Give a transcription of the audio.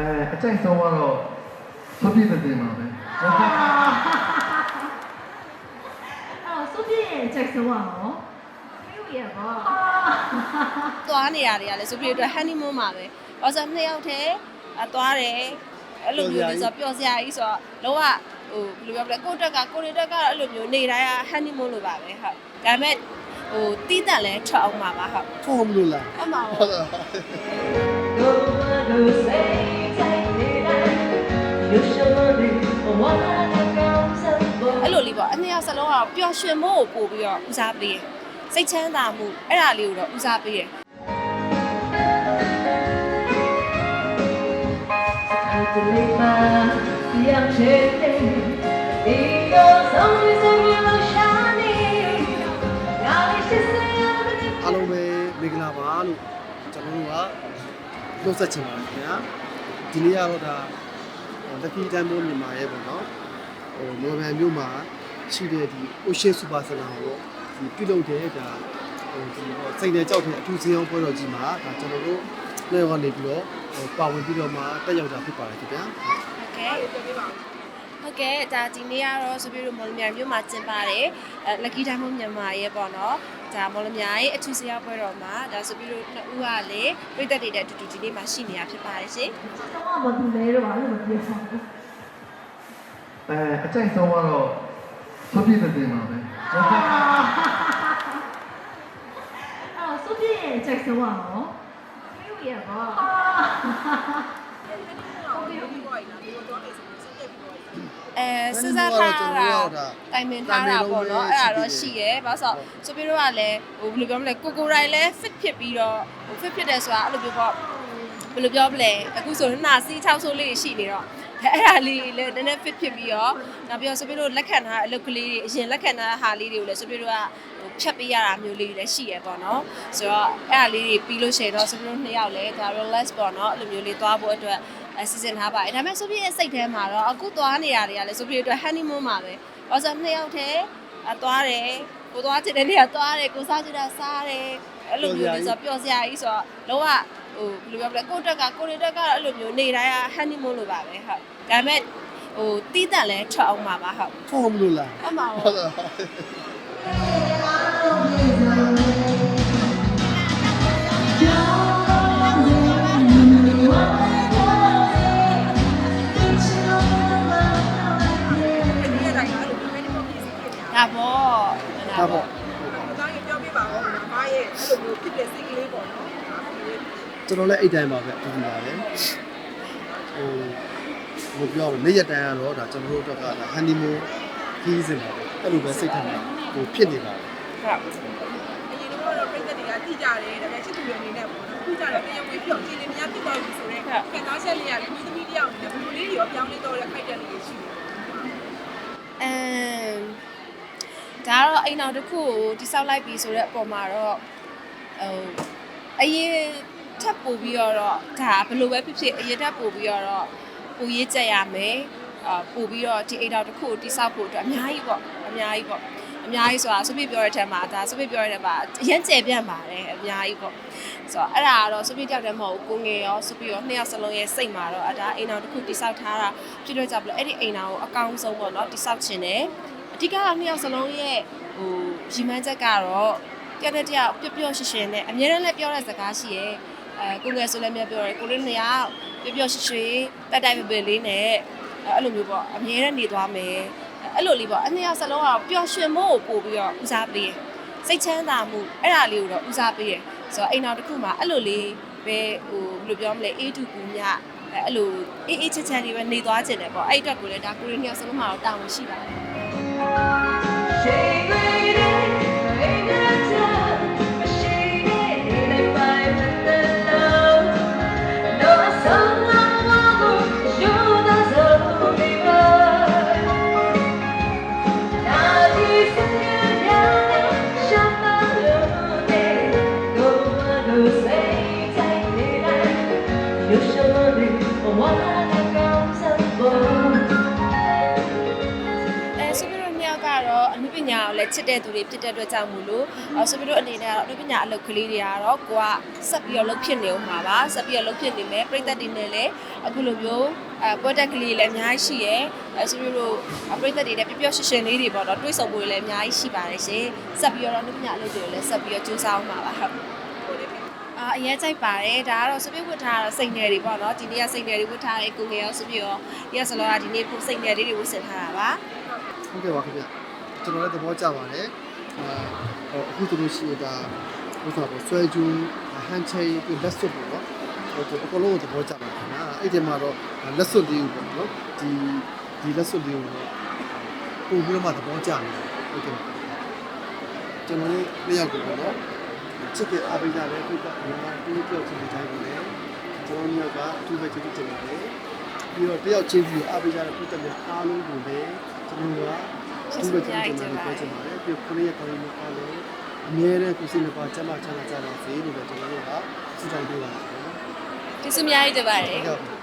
အဲအကြိုက်ဆုံးကတော့သုပြည့်တဲ့တင်ပါပဲအဲ့တော့စုပြည့်ရဲ့ချက်ဆုံးอ่ะနော်ဖေးဝရပါသွားနေရတွေကလည်းဆိုပြီးတော့ honeymoon မှာပဲ။အော်ဆိုနှစ်ယောက်တည်းအသွားတယ်အဲ့လိုမျိုးလေးဆိုတော့ပျော်စရာကြီးဆိုတော့လောကဟိုဘယ်လိုပြောမလဲကိုယ့်တက်ကကိုရီတက်ကအဲ့လိုမျိုးနေတိုင်းက honeymoon လိုပါပဲဟုတ်။ဒါပေမဲ့ဟိုတီးတက်လဲထွက်အောင်ပါပါဟုတ်ထုံးမလို့လား။အမှန်ဟုတ်လား အဲ့လိုလေးပေါ့အနှစ်ယောက်စလုံးကတော့ပျော်ရွှင်မှုကိုပို့ပြီးတော့ဦးစားပေးတယ်။စိတ်ချမ်းသာမှုအဲ့ဒါလေးကိုတော့ဦးစားပေးတယ်။အားလုံးပဲမင်္ဂလာပါလို့ကျွန်တော်တို့ကနှုတ်ဆက်ချင်ပါတယ်ခင်ဗျာဒီနေ့ကတော့ဒါ လက်ဖီတန်မိုးမြန်မာရဲ့ပေါ့နော်ဟိုမော်ဘန်မြို့မှာရှိတဲ့ဒီ Ocean Super Center ကိုဒီပြုလုပ်တဲ့ဒါဟိုဒီဟောစိတ်နဲ့ကြောက်တဲ့အထူးစင်းအောင်ပွဲတော်ကြီးမှာဒါကျွန်တော်တို့လည်းကနေပြီးတော့ဟိုပါဝင်ပြီးတော့မှတက်ရောက်တာဖြစ်ပါတယ်ခင်ဗျာဟုတ်ကဲ့ ဟုတ်ကဲ့ဒါဒီနေ့ကတော့ဆိုပြီးတော့မော်လမြိုင်မြို့မှာကျင်းပါတယ်အဲ lucky diamond မြန်မာရဲ့ပေါ့နော်ဒါမော်လမြိုင်ရဲ့အထူးစရာပွဲတော်မှာဒါဆိုပြီးတော့နှစ်ဦးကလည်းပြည်သက်တွေတဲ့အတူတူဒီနေ့မှာရှိနေတာဖြစ်ပါတယ်ရှင်တော့မတူလဲတော့ဘာလို့မပြေဆောင်ဘူးအဲအကြိုက်ဆုံးကတော့သုပြည့်တဲ့တင်ပါပဲအဲ့တော့စုပြည့်ရဲ့ချက်ဆုံးอ่ะနော်ဖေးဝရပါ အဲစဉ်းစားထားတာတိုင်ပင်ထားတာပေါ့နော်အဲ့ဒါတော့ရှိရဲဘာလို့ဆိုဆိုပြီးတော့ကလည်းဟိုဘယ်လိုပြောမလဲကိုကိုတိုင်းလည်း fit ဖြစ်ပြီးတော့ဟို fit ဖြစ်တယ်ဆိုတာအဲ့လိုပြောပေါ့ဘယ်လိုပြောမလဲအခုဆိုရင်နာစီး6ဆိုးလေးရှိနေတော့အဲ့ဒါလေးလည်းနည်းနည်း fit ဖြစ်ပြီးတော့နောက်ပြီးတော့ဆိုပြီးတော့လက်ခံထားတဲ့အလုပ်ကလေးတွေအရင်လက်ခံထားတဲ့ဟာလေးတွေကိုလည်းဆိုပြီးတော့ဟိုဖြတ်ပေးရတာမျိုးလေးတွေလည်းရှိရပေါ့နော်ဆိုတော့အဲ့ဒါလေးတွေပြီးလို့ရှိရင်တော့ဆိုပြီးတော့နှစ်ယောက်လည်းဒါ relax ပေါ့နော်အဲ့လိုမျိုးလေးသွားဖို့အတွက်အ စီအစဉ်ထားပါတယ်ဒါပေမဲ့ဆိုပြီးရဲ့စိတ်ထဲမှာတော့အခုသွားနေရတွေကလည်းဆိုပြီးအတွက် honeymoon မှာပဲအော်ဆိုနှစ်ယောက်တည်းအသွားတယ်ကိုသွားချင်တဲ့နေရာသွားတယ်ကိုစားချင်တာစားတယ်အဲ့လိုမျိုးလေးဆိုတော့ပျော်စရာကြီးဆိုတော့လောကဟိုဘယ်လိုပြောမလဲကိုယ့်တက်ကကိုရီတက်ကအဲ့လိုမျိုးနေတိုင်းက honeymoon လိုပါပဲဟုတ်ဒါပေမဲ့ဟိုတီးတက်လဲထွက်အောင်ပါပါဟုတ်ထုံးမလို့လားအမှန်ဟု ဒါပေါ့ဒါပေါ့သားရင်ပြောပြပါဦးမမရဲ့အဲ့လိုမျိုးဖြစ်တဲ့စိတ်ကလေးပေါ့နော်ကျွန်တော်လည်းအိတ်တိုင်းပါပဲအတူတူပါပဲဟိုဟိုပြောနေရတိုင်းကတော့ဒါကျွန်တော်တို့အတွက်ကဒါ honeymoon ခီးစင်ပါပဲအဲ့လိုပဲစိတ်ထဲမှာဟိုဖြစ်နေပါဟုတ်တယ်အရင်ကတော့ပြိတ္တတွေကတိကြတယ်ဒါပေမဲ့ချစ်သူတွေအနေနဲ့ပေါ့နော်ခုကြတော့တရုပ်ဝင်ပြောင်းချင်းနေများဖြစ်သွားပြီဆိုတော့ခံစားချက်လေးရတယ်မိသမီးတယောက်အနေနဲ့ဘယ်လိုလေးတွေရောပြောင်းလဲတော့တဲ့ခိုက် တော့အိမ်တော်တစ်ခုကိုတိဆောက်လိုက်ပြီဆိုတော့အပေါ်မှာတော့ဟိုအရင်ထပ်ပို့ပြီးတော့ဒါဘယ်လိုပဲဖြစ်ဖြစ်အရင်ထပ်ပို့ပြီးတော့ပူရေးကြက်ရမယ်အာပို့ပြီးတော့ဒီအိမ်တော်တစ်ခုကိုတိဆောက်ဖို့အတွက်အများကြီးပေါ့အများကြီးပေါ့အများကြီးဆိုတာစုပြပြောတဲ့ထဲမှာဒါစုပြပြောတဲ့ထဲမှာအရင်ကျယ်ပြန့်ပါတယ်အများကြီးပေါ့ဆိုတော့အဲ့ဒါကတော့စုပြတယောက်တည်းမဟုတ်ဘူးကိုငယ်ရောစုပြရောနှစ်ယောက်စလုံးရဲ့စိတ်မှာတော့အဒါအိမ်တော်တစ်ခုတိဆောက်ထားတာဖြစ်တော့ကြပြီအဲ့ဒီအိမ်တော်ကိုအကောင်းဆုံးပေါ့နော်တိဆောက်ခြင်းနဲ့အ ဓိကကနှစ်ယောက်စလုံးရဲ့ဟိုရီမန်းချက်ကတော့တယောက်နဲ့တယောက်ပျော့ပျော့ရွှင်ရွှင်နဲ့အများနဲ့လည်းပြောတဲ့စကားရှိရဲအဲကိုငယ်ဆိုလည်းမြပြောတယ်ကိုလေးနှစ်ယောက်ပျော့ပျော့ရွှင်ရွှင်တက်တိုက်ပပလေးနဲ့အဲ့လိုမျိုးပေါ့အများနဲ့နေသွားမယ်အဲ့လိုလေးပေါ့အနှစ်ယောက်စလုံးကတော့ပျော်ရွှင်မှုကိုပို့ပြီးတော့ဦးစားပေးတယ်စိတ်ချမ်းသာမှုအဲ့ဒါလေးကိုတော့ဦးစားပေးတယ်ဆိုတော့အိမ်တော်တစ်ခုမှာအဲ့လိုလေးပဲဟိုဘယ်လိုပြောမလဲအေးတူကူညအဲ့အဲ့လိုအေးအေးချမ်းချမ်းလေးပဲနေသွားခြင်းတယ်ပေါ့အဲ့အတွက်ကိုလည်းဒါကိုရီနှစ်ယောက်စလုံးမှာတော့တာဝန်ရှိပါတယ် အဲဆိုပြီးတော့မြောက်ကတော့အနုပညာကိုလလည်းချစ်တဲ့သူတွေဖြစ်တဲ့အတွက်ကြောင့်မို့လို့အော်ဆိုပြီးတော့အနေနဲ့ကတော့အနုပညာအလုပ်ကလေးတွေကတော့ကိုကဆက်ပြီးတော့လုပ်ဖြစ်နေဦးမှာပါဆက်ပြီးတော့လုပ်ဖြစ်နေမယ်ပြည်သက်တွေနဲ့လည်းအခုလိုမျိုးအဲပွဲတက်ကလေးလည်းအများကြီးရှိရယ်အဲဆိုပြီးတော့ပြည်သက်တွေနဲ့ပျော်ပျော်ရွှင်ရွှင်လေးတွေပေါ့နော်တွေးဆုံဖို့လည်းအများကြီးရှိပါတယ်ရှင်ဆက်ပြီးတော့အနုပညာအလုပ်တွေကိုလည်းဆက်ပြီးတော့ကြိုးစားအောင်ပါပါဟုတ်ကိုလေး အာအရင်ကြိုက်ပါတယ်ဒါကတော့စပစ်ဝတ်ထားတာစိတ်နယ်တွေပေါ့နော်ဒီနေ့ကစိတ်နယ်တွေဝတ်ထားတယ်ကိုငယ်ရောစပစ်ရောဒီကစလောကဒီနေ့ကိုစိတ်နယ်လေးတွေဝတ်ဆင်ထားတာပါဟုတ်ကဲ့ပါခင်ဗျကျွန်တော်လည်းသဘောကျပါတယ်အဲအခုတို့ရှိရတာဘုရားပေါ်ဆွဲကျူးဟန်ချေပြီးလက်စွပ်ပေါ့နော်ဟိုအကုန်လုံးသဘောကျပါတယ်ခင်ဗျာအဲ့ဒီမှာတော့လက်စွပ်လေးကိုပေါ့နော်ဒီဒီလက်စွပ်လေးကိုပို့ပြီးတော့မှသဘောကျနေတယ်ဟုတ်ကဲ့ကျွန်တော်လည်းနှစ်ယောက်ကိုပေါ့နော် ချစ်တဲ့အားပေးကြတယ်ပြတ်မြန်မာတူပြောက်ချင်တဲ့တိုင်းကိုလည်းကျွန်တော်တို့ကအထူးပဲကျေးဇူးတင်ပါတယ်ပြီးတော့တယောက်ချင်းစီအားပေးကြတဲ့ပြည်သက်တွေအားလုံးကိုလည်းကျွန်တော်တို့ကဒီလိုကြည့်ကြတယ်ပြောချင်ပါတယ်ပြီးခုလေးရကောင်းလေးအားလုံးအမြဲတမ်းကိုယ်စိတ်နှပါချမ်းသာချမ်းသာကြပါစေလို့လည်းကျွန်တော်တို့ကဆုတောင်းပေးပါမယ်ကျေးဇူးအများကြီးတင်ပါတယ်ဟုတ်ကဲ့